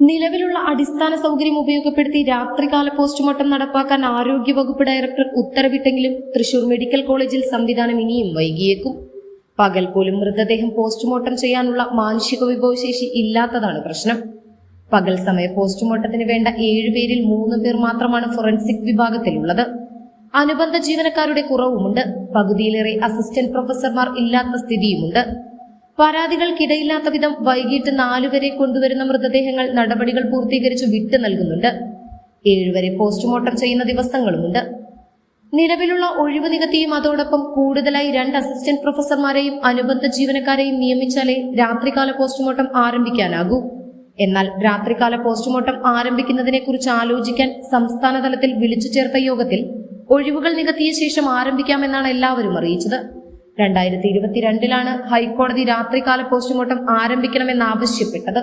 നിലവിലുള്ള അടിസ്ഥാന സൗകര്യം ഉപയോഗപ്പെടുത്തി രാത്രികാല പോസ്റ്റ്മോർട്ടം നടപ്പാക്കാൻ ആരോഗ്യ വകുപ്പ് ഡയറക്ടർ ഉത്തരവിട്ടെങ്കിലും തൃശൂർ മെഡിക്കൽ കോളേജിൽ സംവിധാനം ഇനിയും വൈകിയേക്കും. പകൽ പോലും മൃതദേഹം പോസ്റ്റ്മോർട്ടം ചെയ്യാനുള്ള മാനുഷിക വിഭവശേഷി ഇല്ലാത്തതാണ് പ്രശ്നം. പകൽ സമയ പോസ്റ്റ്മോർട്ടത്തിന് വേണ്ട ഏഴുപേരിൽ മൂന്ന് പേർ മാത്രമാണ് ഫോറൻസിക് വിഭാഗത്തിലുള്ളത്. അനുബന്ധ ജീവനക്കാരുടെ കുറവുമുണ്ട്. പകുതിയിലേറെ അസിസ്റ്റന്റ് പ്രൊഫസർമാർ ഇല്ലാത്ത സ്ഥിതിയുമുണ്ട്. പരാതികൾക്കിടയില്ലാത്ത വിധം വൈകിട്ട് നാലുവരെ കൊണ്ടുവരുന്ന മൃതദേഹങ്ങൾ നടപടികൾ പൂർത്തീകരിച്ചു വിട്ടു നൽകുന്നുണ്ട്. ഏഴുവരെ പോസ്റ്റ്മോർട്ടം ചെയ്യുന്ന ദിവസങ്ങളുമുണ്ട്. നിലവിലുള്ള ഒഴിവ് നികത്തിയും അതോടൊപ്പം കൂടുതലായി രണ്ട് അസിസ്റ്റന്റ് പ്രൊഫസർമാരെയും അനുബന്ധ ജീവനക്കാരെയും നിയമിച്ചാലേ രാത്രികാല പോസ്റ്റ്മോർട്ടം ആരംഭിക്കാനാകൂ. എന്നാൽ രാത്രികാല പോസ്റ്റ്മോർട്ടം ആരംഭിക്കുന്നതിനെക്കുറിച്ച് ആലോചിക്കാൻ സംസ്ഥാന തലത്തിൽ വിളിച്ചു ചേർത്ത യോഗത്തിൽ ഒഴിവുകൾ നികത്തിയ ശേഷം ആരംഭിക്കാമെന്നാണ് എല്ലാവരും അറിയിച്ചത്. രണ്ടായിരത്തി ഇരുപത്തിരണ്ടിലാണ് ഹൈക്കോടതി രാത്രികാല പോസ്റ്റ്മോർട്ടം ആരംഭിക്കണമെന്ന് ആവശ്യപ്പെട്ടത്